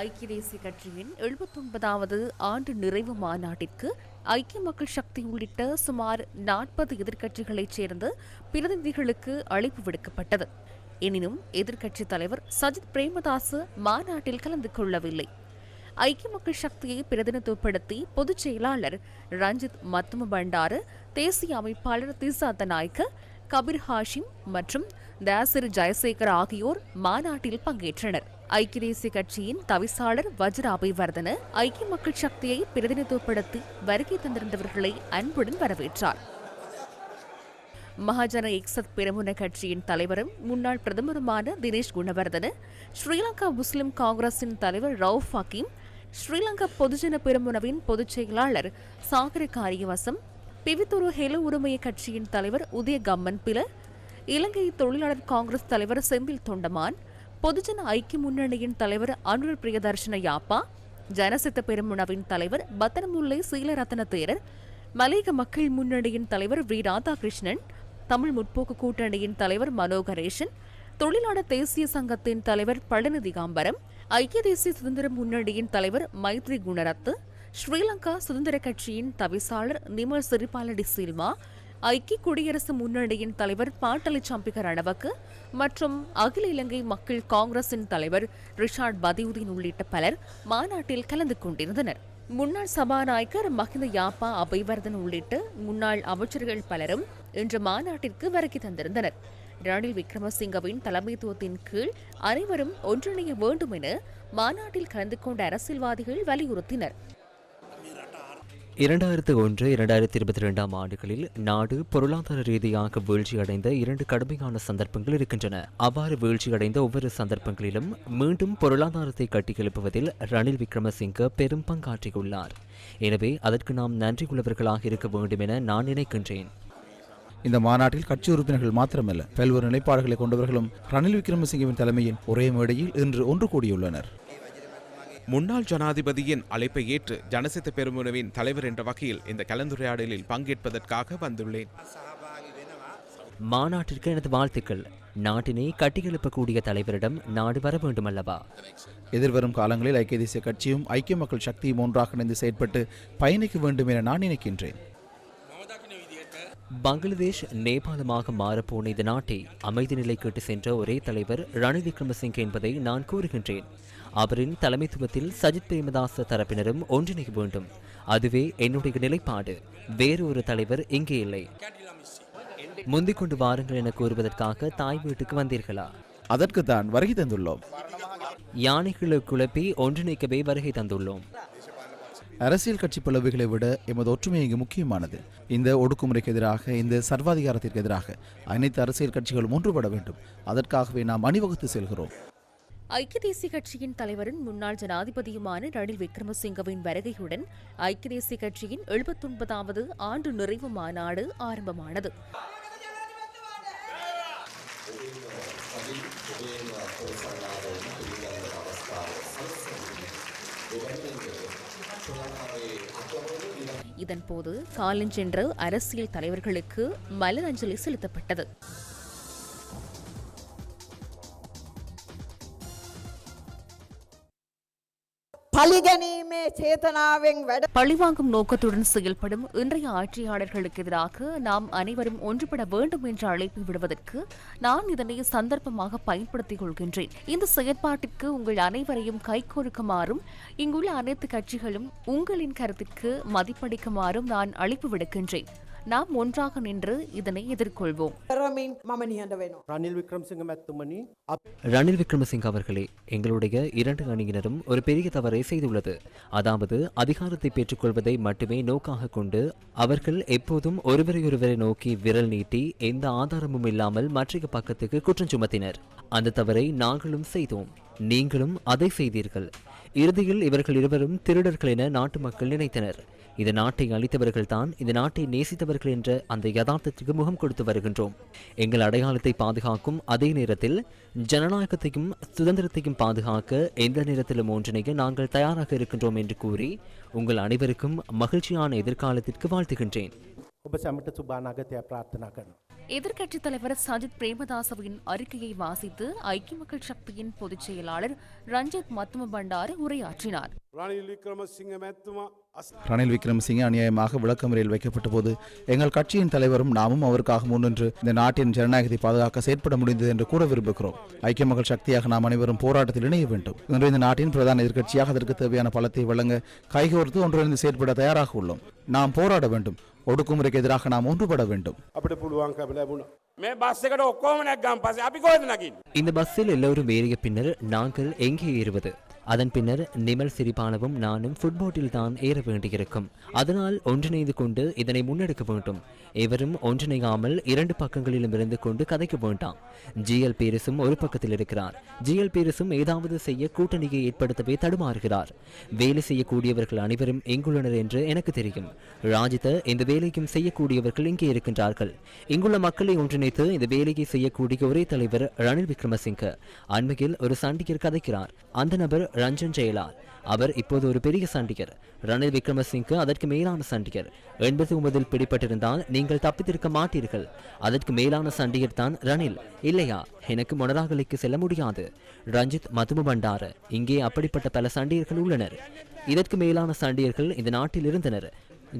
ஐக்கிய தேசிய கட்சியின் எழுபத்தொன்பதாவது ஆண்டு நிறைவு மாநாட்டிற்கு ஐக்கிய மக்கள் சக்தி உள்ளிட்ட சுமார் நாற்பது எதிர்க்கட்சிகளைச் சேர்ந்த பிரதிநிதிகளுக்கு அழைப்பு விடுக்கப்பட்டது. எனினும் எதிர்க்கட்சித் தலைவர் சஜித் பிரேமதாசு மாநாட்டில் கலந்து கொள்ளவில்லை. ஐக்கிய மக்கள் சக்தியை பிரதிநிதித்துவப்படுத்தி பொதுச் செயலாளர் ரஞ்சித் மத்தும பண்டாரு தேசிய அமைப்பாளர் திசாத்த நாயக்க கபீர் ஹாஷிம் மற்றும் தாசிர் ஜெயசேகர் ஆகியோர் மாநாட்டில் பங்கேற்றனர். ஐக்கிய தேசிய கட்சியின் தவிசாளர் வஜ்ர அபிவர்தன ஐக்கிய மக்கள் சக்தியை பிரதிநிதித்துவப்படுத்தி வருகை தந்திருந்தவர்களை அன்புடன் வரவேற்றார். மகாஜன எக்ஸத் பெரமுன கட்சியின் தலைவரும் முன்னாள் பிரதமருமான தினேஷ் குணவர்தன ஸ்ரீலங்கா முஸ்லிம் காங்கிரசின் தலைவர் ரவுஃப் ஹக்கீம் ஸ்ரீலங்கா பொதுஜன பெருமுனவின் பொதுச் செயலாளர் சாகர காரியவசம் பிவித்துரு ஹெலு உரிமைய கட்சியின் தலைவர் உதய கம்மன் பில இலங்கை தொழிலாளர் காங்கிரஸ் தலைவர் செந்தில் தொண்டமான் பொதுஜன ஐக்கிய முன்னணியின் தலைவர் அனுர் பிரியதர்ஷன யாப்பா ஜனசித்த பெருமுனவின் தலைவர் பத்தனமுல்லை சீலரத்ன தேரர் மலையக மக்கள் முன்னணியின் தலைவர் வி. ராதாகிருஷ்ணன் தமிழ் முற்போக்கு கூட்டணியின் தலைவர் மனோகரேஷன் தொழிலாளர் தேசிய சங்கத்தின் தலைவர் பழனி திகாம்பரம் ஐக்கிய தேசிய சுதந்திர முன்னணியின் தலைவர் மைத்ரி குணரத்து ஸ்ரீலங்கா சுதந்திர கட்சியின் தவிசாளர் நிமல் சிறிபாலடி சில்வா ஐக்கிய குடியரசு முன்னணியின் தலைவர் பாட்டலி சம்பிக ரணவக்கு மற்றும் அகில இலங்கை மக்கள் காங்கிரசின் தலைவர் ரிஷாட் பதியுதீன் உள்ளிட்ட பலர் மாநாட்டில் கலந்து கொண்டிருந்தனர். முன்னாள் சபாநாயகர் மஹிந்த யாப்பா அபைவர்தன் உள்ளிட்ட முன்னாள் அமைச்சர்கள் பலரும் இன்று மாநாட்டிற்கு வருகை தந்திருந்தனர். ரணில் விக்ரமசிங்கவின் தலைமைத்துவத்தின் கீழ் அனைவரும் ஒன்றிணைய வேண்டும் என மாநாட்டில் கலந்து கொண்ட அரசியல்வாதிகள் வலியுறுத்தினர். இரண்டாயிரத்து ஒன்று இரண்டாயிரத்தி இருபத்தி ரெண்டாம் ஆண்டுகளில் நாடு பொருளாதார ரீதியாக வீழ்ச்சியடைந்த இரண்டு கடுமையான சந்தர்ப்பங்கள் இருக்கின்றன. அவ்வாறு வீழ்ச்சியடைந்த ஒவ்வொரு சந்தர்ப்பங்களிலும் மீண்டும் பொருளாதாரத்தை கட்டியெழுப்புவதில் ரணில் விக்ரமசிங்க பெரும் பங்காற்றியுள்ளார். எனவே அதற்கு நாம் நன்றி உள்ளவர்களாக இருக்க வேண்டும் என நான் நினைக்கின்றேன். இந்த மாநாட்டில் கட்சி உறுப்பினர்கள் மாத்திரமல்ல பல்வேறு நிலைப்பாடுகளை கொண்டவர்களும் ரணில் விக்ரமசிங்கவின் தலைமையில் ஒரே மேடையில் இன்று ஒன்று கூடியுள்ளனர். முன்னாள் ஜனாதிபதியின் அழைப்பை ஏற்று ஜனசித்த பெருமுனவின் தலைவர் என்ற வகையில் இந்த கலந்துரையாடலில் பங்கேற்பதற்காக வந்துள்ளேன். மாநாட்டிற்கு எனது வாழ்த்துக்கள். நாட்டினை கட்டியெழுப்பக்கூடிய தலைவரிடம் நாடு வர வேண்டுமல்லவா? எதிர்வரும் காலங்களில் ஐக்கிய தேசிய கட்சியும் ஐக்கிய மக்கள் சக்தியும் ஒன்றாக இணைந்து செயற்பட்டு பயணிக்க வேண்டும் என நான் நினைக்கின்றேன். பங்களாதேஷ் நேபாளமாக மாறப்போன இந்த நாட்டை அமைதி நிலை கேட்டு சென்ற ஒரே தலைவர் ரணில் விக்ரமசிங்கே என்பதை நான் கூறுகின்றேன். அவரின் தலைமைத்துவத்தில் சஜித் பிரேமதாச தரப்பினரும் ஒன்றிணைய வேண்டும். அதுவே என்னுடைய நிலைப்பாடு. வேறு ஒரு தலைவர் இங்கே இல்லை. முந்திக் கொண்டு வாருங்கள் என கூறுவதற்காக தாய் வீட்டுக்கு வந்தீர்களா? அதற்கு தான் வருகை தந்துள்ளோம். யானைகளை குழப்பி ஒன்றிணைக்கவே வருகை தந்துள்ளோம். அரசியல் கட்சி பிளவுகளை விட எமது ஒற்றுமை இங்கு முக்கியமானது. இந்த ஒடுக்குமுறைக்கு எதிராக இந்த சர்வாதிகாரத்திற்கு எதிராக அனைத்து அரசியல் கட்சிகளும் ஒன்றுபட வேண்டும். அதற்காகவே நாம் அணிவகுத்து செல்கிறோம். ஐக்கிய தேசிய கட்சியின் தலைவரும் முன்னாள் ஜனாதிபதியுமான ரணில் விக்ரமசிங்கவின் வருகையுடன் ஐக்கிய தேசிய கட்சியின் எழுபத்தொன்பதாவது ஆண்டு நிறைவு மாநாடு ஆரம்பமானது. இதன்போது காலஞ்சென்ற அரசியல் தலைவர்களுக்கு மலரஞ்சலி செலுத்தப்பட்டது. பழிகனியுமே சேதனாவின் பழிவாங்கும் நோக்கத்துடன் செயல்படும் இன்றைய ஆட்சியாளர்களுக்கு எதிராக நாம் அனைவரும் ஒன்றுபட வேண்டும் என்று அழைப்பு விடுவதற்கு நான் இதனை சந்தர்ப்பமாக பயன்படுத்திக் கொள்கின்றேன். இந்த செயற்பாட்டிற்கு உங்கள் அனைவரையும் கைகொடுக்குமாறும் இங்குள்ள அனைத்து கட்சிகளும் உங்களின் கருத்துக்கு மதிப்பளிக்குமாறும் நான் அழைப்பு விடுக்கின்றேன். நாம் ஒன்றாக நின்று இதனை எதிர்கொள்வோம். ரணில் விக்ரமசிங்க ரணில் விக்ரமசிங்க அவர்களே எங்களுடைய இரண்டு அணியினரும் ஒரு பெரிய தவறை செய்துள்ளது. அதாவது அதிகாரத்தை பெற்றுக்கொள்வதை மட்டுமே நோக்காக கொண்டு அவர்கள் எப்போதும் ஒருவரையொருவரை நோக்கி விரல் நீட்டி எந்த ஆதாரமும் இல்லாமல் மற்றைய பக்கத்துக்கு குற்றம் சுமத்தினர். அந்த தவறை நாங்களும் செய்தோம். நீங்களும் அதை செய்தீர்கள். இறுதியில் இவர்கள் இருவரும் திருடர்கள் என நாட்டு மக்கள் நினைத்தனர். இந்த நாட்டை அளித்தவர்கள்தான் இந்த நாட்டை நேசித்தவர்கள் என்ற அந்த யதார்த்தத்துக்கு முகம் கொடுத்து வருகின்றோம். எங்கள் அடையாளத்தை பாதுகாக்கும் அதே நேரத்தில் ஜனநாயகத்தையும் சுதந்திரத்தையும் பாதுகாக்க எந்த நேரத்திலும் ஒன்றிணைய நாங்கள் தயாராக இருக்கின்றோம் என்று கூறி உங்கள் அனைவருக்கும் மகிழ்ச்சியான எதிர்காலத்திற்கு வாழ்த்துகின்றேன். எதிர்க்கட்சித் தலைவர் சஜித் பிரேமதாசவின் அறிக்கையை வாசித்து ஐக்கிய மக்கள் சக்தியின் பொதுச் செயலாளர் ரஞ்சித் மத்தும பண்டாரு உரையாற்றினார். ரணில் விக்ரமசிங்க அநியாயமாக விளக்கமறையில் வைக்கப்பட்ட போது எங்கள் கட்சியின் தலைவரும் நாமும் அவருக்காக முன்னின்று இந்த நாட்டின் ஜனநாயகத்தை பாதுகாக்க செயற்பட முடிந்தது என்று கூற விரும்புகிறோம். ஐக்கிய மக்கள் சக்தியாக நாம் அனைவரும் போராட்டத்தில் இணைய வேண்டும். இன்று இந்த நாட்டின் பிரதான எதிர்க்கட்சியாக அதற்கு தேவையான பலத்தை வழங்க கைகோர்த்து ஒன்றிணைந்து செயற்பட தயாராக உள்ளோம். நாம் போராட வேண்டும். ஒடுக்குமுறைக்கு எதிராக நாம் ஒன்றுபட வேண்டும் අපිට පුළුවන්කම ලැබුණා. මේ බස් එකට ඔක්කොම නැක්ගම් පස්සේ අපි කොහෙද නගින්නේ? இந்த பஸ்ஸில் எல்லோரும் ஏறிய பின்னர் நாங்கள் எங்கே ஏறுவது அதன் பின்னர் நிமல் சிரிப்பானவும் நானும் ஃபுட்போட்டில் தான் ஏற வேண்டியிருக்கும். அதனால் ஒன்றிணைந்து கொண்டு இதனை முன்னெடுக்க வேண்டும். எவரும் ஒன்றிணையாமல் இரண்டு பக்கங்களிலும் இருந்து கொண்டு கதைக்க வேண்டாம். ஜிஎல் பீரிஸும் ஒரு பக்கத்தில் இருக்கிறார். ஜிஎல் பீரிஸும் ஏதாவது செய்ய கூட்டணியை ஏற்படுத்தவே தடுமாறுகிறார். வேலை செய்யக்கூடியவர்கள் அனைவரும் இங்குள்ளனர் என்று எனக்கு தெரியும். ராஜித இந்த வேலையும் செய்யக்கூடியவர்கள் இங்கே இருக்கின்றார்கள். இங்குள்ள மக்களை ஒன்றிணைத்து இந்த வேலையை செய்யக்கூடிய ஒரே தலைவர் ரணில் விக்ரமசிங்க. அண்மையில் ஒரு சண்டிகர் கதைக்கிறார். அந்த நபர் ரஞ்சன் ஜெயலால். அவர் இப்போது ஒரு பெரிய சண்டிகர். ரணில் விக்ரமசிங்கு அதற்கு மேலான சண்டிகர். எண்பத்தி ஒன்பதில் பிடிபட்டிருந்தால் நீங்கள் தப்பித்திருக்க மாட்டீர்கள். அதற்கு மேலான சண்டிகர் தான் ரணில். இல்லையா? எனக்கு மொனராகலைக்கு செல்ல முடியாது. ரஞ்சித் மதும பண்டார இங்கே அப்படிப்பட்ட பல சண்டியர்கள் உள்ளனர். இதற்கு மேலான சண்டியர்கள் இந்த நாட்டில் இருந்தனர்.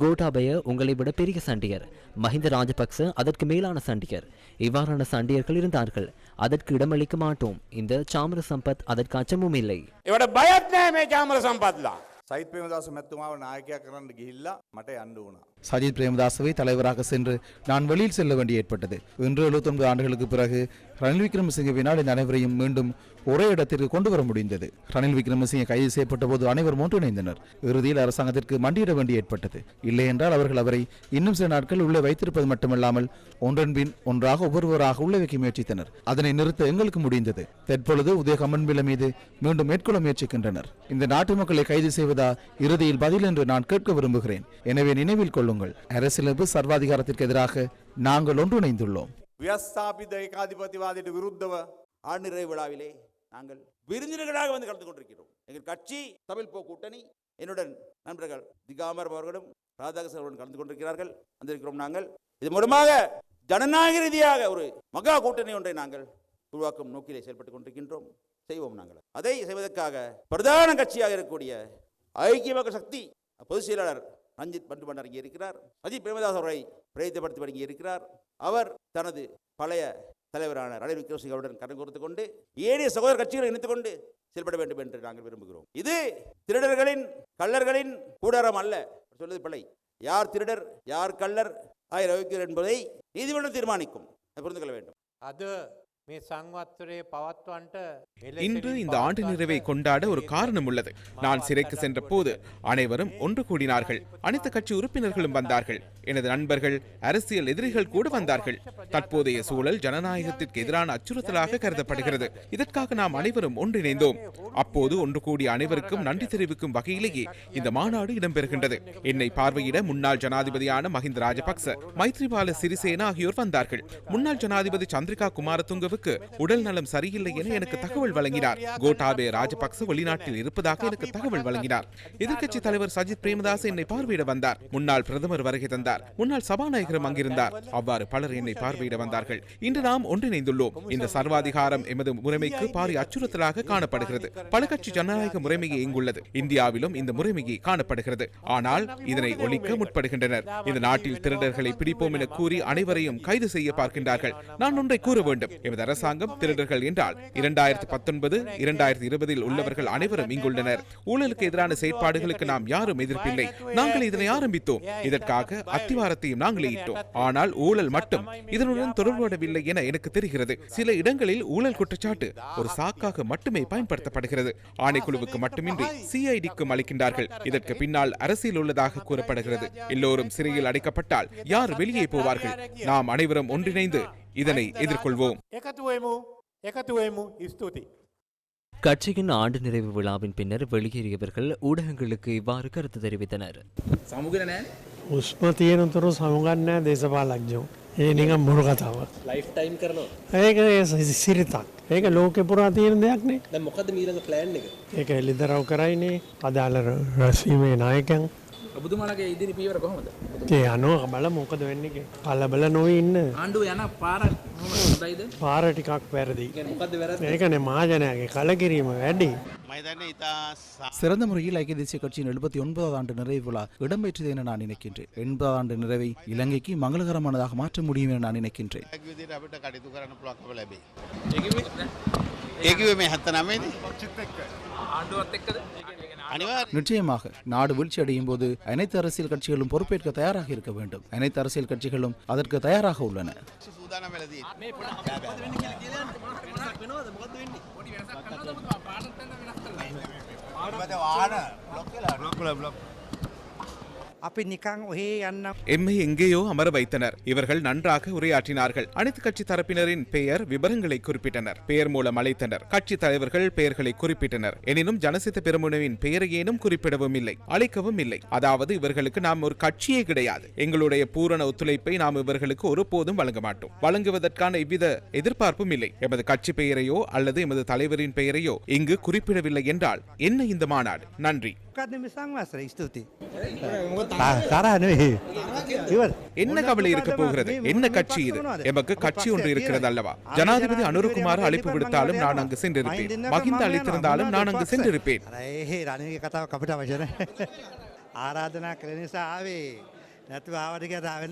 கோட்டாபய உங்களை விட பெரிய சண்டியர் மஹிந்த ராஜபக்ச அதற்கு மேலான சண்டியர் இவ்வாறான சண்டியர்கள் இருந்தார்கள் அதற்கு இடமளிக்க மாட்டோம் இந்த சாமர சம்பத் அதற்கு அச்சமும் இல்லை ඒවට බයත් නෑ මේ චාමර සම්පත්ලා. සයිත් ප්‍රේමදාස මැත්තුමාව නායකයක් කරන්න ගිහිල්ලා මට යන්න වුණා. சஜித் பிரேமதாசவை தலைவராக சென்று நான் வெளியில் செல்ல வேண்டி ஏற்பட்டது. இன்று எழுபத்தொன்பது ஆண்டுகளுக்கு பிறகு ரணில் விக்ரமசிங்கவினால் இந்த அனைவரையும் மீண்டும் ஒரே இடத்திற்கு கொண்டு வர முடிந்தது. ரணில் விக்ரமசிங்க கைது செய்யப்பட்ட போது அனைவரும் ஒன்றிணைந்தனர். இறுதியில் அரசாங்கத்திற்கு மண்டியிட வேண்டி ஏற்பட்டது. இல்லை என்றால் அவர்கள் அவரை இன்னும் சில நாட்கள் உள்ளே வைத்திருப்பது மட்டுமல்லாமல் ஒன்றன்பின் ஒன்றாக ஒவ்வொருவராக உள்ளே வைக்க முயற்சித்தனர். அதனை நிறுத்த எங்களுக்கு முடிந்தது. தற்பொழுது உதயகமன் பிள்ளை மீது மீண்டும் மேற்கொள்ள முயற்சிக்கின்றனர். இந்த நாட்டு மக்களை கைது செய்வதா இறுதியில் பதில் என்று நான் கேட்க விரும்புகிறேன். எனவே நினைவில் கொள்ளுங்கள். அரசியலமைப்பு சர்வாதிகாரத்திற்கு எதிராக நாங்கள் ஒன்றிணைந்துள்ளோம். வியஸ்தாபித ஏகாதிபத்தியவாதிட்டு விருத்தவ ஆண்டிறை விழாவிலே நாங்கள் விருந்தினர்களாக வந்து கலந்து கொண்டிருக்கிறோம். எங்கள் கட்சி தமிழ் போ கூட்டணி என்னுடன் நண்பர்கள் திகாமர் அவர்களும் ராதாகிருஷ்ணன் அவர்களும் கலந்து கொண்டிருக்கிறார்கள். வந்திருக்கிறோம் நாங்கள். இது மூலமாக ஜனநாயக ரீதியாக ஒரு மகா கூட்டணி ஒன்றை நாங்கள் உருவாக்கும் நோக்கிலே செயல்பட்டு கொண்டிருக்கின்றோம். செய்வோம் நாங்கள். அதை செய்வதற்காக பிரதான கட்சியாக இருக்கக்கூடிய ஐக்கிய மக்கள் சக்தி பொதுச் செயலாளர் ரஞ்சித் பண்டுமன் அடங்கி இருக்கிறார் அஜித் பிரேமதாஸ் அவரை பிரயத்தப்படுத்தி அடங்கி இருக்கிறார் அவர் தனது பழைய தலைவரான ரணில் விக்ரமசிங்க அவருடன் கடன் கொடுத்து கொண்டு ஏனைய சகோதர கட்சிகளை இணைத்துக் கொண்டு செயல்பட வேண்டும் என்று நாங்கள் விரும்புகிறோம். இது திருடர்களின் கள்ளர்களின் கூடாரம் அல்ல. சொல்வது பிழை யார் திருடர் யார் கள்ளர்? ஆகிய என்பதை நீதிமன்றம் தீர்மானிக்கும். புரிந்து கொள்ள வேண்டும். அது இன்று இந்த ஆண்டு நிறைவை கொண்டாட ஒரு காரணம் உள்ளது நான் சிறைக்கு சென்ற போது அனைவரும் ஒன்று கூடினார்கள். அனைத்து கட்சி உறுப்பினர்களும் வந்தார்கள். எனது நண்பர்கள் அரசியல் எதிரிகள் கூட வந்தார்கள். தற்போதைய சூழல் ஜனநாயகத்திற்கு எதிரான அச்சுறுத்தலாக கருதப்படுகிறது. இதற்காக நாம் அனைவரும் ஒன்றிணைந்தோம். அப்போது ஒன்று கூடிய அனைவருக்கும் நன்றி தெரிவிக்கும் வகையிலேயே இந்த மாநாடு இடம்பெறுகின்றது. என்னை பார்வையிட முன்னாள் ஜனாதிபதியான மஹிந்த ராஜபக்ச மைத்ரிபால சிறிசேனா ஆகியோர் வந்தார்கள். முன்னாள் ஜனாதிபதி சந்திரிகா குமாரதுங்கவுக்கு உடல் நலம் சரியில்லை என எனக்கு தகவல் வழங்கினார். கோட்டாபே ராஜபக்ச வெளிநாட்டில் இருப்பதாக எனக்கு தகவல் வழங்கினார். எதிர்க்கட்சி தலைவர் சஜித் பிரேமதாஸ் என்னை பார்வையிட வந்தார். முன்னாள் பிரதமர் வருகை தந்தார். முன்னாள் சபாநாயகரும் அங்கிருந்தார். அவ்வாறு பலர் என்னை பார்வையிட வந்தார்கள். இன்று நாம் ஒன்றிணைந்துள்ளோம். இந்த சர்வாதிகாரம் எமது முறைமைக்கு பாரிய அச்சுறுத்தலாக காணப்படுகிறது. பல கட்சி ஜனநாயக முறைமையை இங்குள்ளது. இந்தியாவிலும் இந்த முறைமையை காணப்படுகிறது. ஆனால் இதனை ஒழிக்க முற்படுகின்றனர். இந்த நாட்டில் திருடர்களை பிடிப்போம் என கூறி அனைவரையும் கைது செய்ய பார்க்கின்றார்கள். நான் ஒன்றை கூற வேண்டும். எமது அரசாங்கம் திருடர்கள் என்றால் இரண்டாயிரத்தி பத்தொன்பது இரண்டாயிரத்தி இருபதில் உள்ளவர்கள் அனைவரும் இங்குள்ளனர். ஊழலுக்கு எதிரான செயற்பாடுகளுக்கு நாம் யாரும் எதிர்ப்பில்லை. நாங்கள் இதனை ஆரம்பித்தோம். இதற்காக அத்திவாரத்தையும் நாங்களே இட்டோம். ஆனால் ஊழல் மட்டும் இதனுடன் தொடர்புபடவில்லை என எனக்கு தெரிகிறது. சில இடங்களில் ஊழல் குற்றச்சாட்டு ஒரு சாக்காக மட்டுமே பயன்படுத்தப்படுகிறது. ஆணைக்குழுவுக்கு மட்டுமின்றி சிஐடிக்கும் அளிக்கின்றார்கள். இதற்கு பின்னால் அரசியல் உள்ளதாக கூறப்படுகிறது. எல்லோரும் சிறையில் அடைக்கப்பட்டால் யார் வெளியே போவார்கள்? நாம் அனைவரும் ஒன்றிணைந்து இதனை எதிர்கொள்வோம் එකතුවමු එකතුවමු ස්තුති. கட்சியின் ஆண்டு நிறைவு விழாவின் பின்னர் வெளியேறியவர்கள் ஊடகங்களுக்கு இவ்வாறு கருத்து தெரிவித்தனர் උස්ම තියෙනතුරු සමුගන්න දේශපාලක්ජෝ ඒ නිකම් මුරු කතාව ලයිෆ්ටයිම් කරනවා ඒක ඒ සිරිතක් ඒක ලෝකෙ පුරා තියෙන දෙයක්නේ දැන් මොකද මීළඟ ප්ලෑන් එක ඒක එලිදරව් කරයිනේ අදාළ රැස්වීමේ නායකයන් ඔබතුමාලගේ ඉදිරි පීවර කොහොමද ඒ අනුව බල මොකද වෙන්න එක කලබල නොව ඉන්න ආණ්ඩුව යන පාර හොඳයිද පාර ටිකක් වැරදි මොකක්ද වැරදි ඒකන මාජනයගේ කලකිරීම වැඩි சிறந்த முறையில் ஐக்கிய தேசிய கட்சியின் எழுபத்தி ஒன்பதாவது ஆண்டு நிறைவு விழா இடம்பெற்றது என நான் நினைக்கின்றேன் எண்பதாவது ஆண்டு நிறைவை இலங்கைக்கு மங்களகரமானதாக மாற்ற முடியும் என நான் நினைக்கின்றேன் අපිට කටයුතු කරන්න පුළුවන්කම ලැබේ. ඒකිවේ මේ හැත්ත නමේද ආණ්ඩුවත් එක්කද අනිවා நிச்சயமாக நாடு வீழ்ச்சி அடையும் போது அனைத்து அரசியல் கட்சிகளும் பொறுப்பேற்க தயாராக இருக்க வேண்டும். அனைத்து அரசியல் கட்சிகளும் அதற்கு தயாராக உள்ளன. அப்படி நிக்காங்க ஒரே அண்ணா எம்மை எங்கேயோ அமர வைத்தனர் இவர்கள் நன்றாக உரையாற்றினார்கள் அனைத்து கட்சி தரப்பினரின் பெயர் விவரங்களை குறிப்பிட்டனர் பெயர் மூலம் அழைத்தனர் கட்சி தலைவர்கள் பெயர்களை குறிப்பிட்டனர் எனினும் ஜனசித்த பெருமுனவின் பெயரையேனும் குறிப்பிடவும் இல்லை. அழைக்கவும் இல்லை. அதாவது இவர்களுக்கு நாம் ஒரு கட்சியே கிடையாது. எங்களுடைய பூரண ஒத்துழைப்பை நாம் இவர்களுக்கு ஒருபோதும் வழங்க மாட்டோம். வழங்குவதற்கான எவ்வித எதிர்பார்ப்பும் இல்லை. எமது கட்சி பெயரையோ அல்லது எமது தலைவரின் பெயரையோ இங்கு குறிப்பிடவில்லை என்றால் என்ன இந்த மாநாடு? நன்றி. என்ன கவலை இருக்க போகிறது? என்ன கட்சி இது? எமக்கு கட்சி ஒன்று இருக்கிறது அல்லவா? ஜனாதிபதி அனுருகுமார் அழைப்பு விடுத்தாலும் நான் அங்கு சென்றிருப்பேன். மகிந்த அளித்திருந்தாலும் நான் அங்கு சென்றிருப்பேன். ஆராதனா கிளனிசா ஆவே நேற்று ஆவடிக்கிறதாவே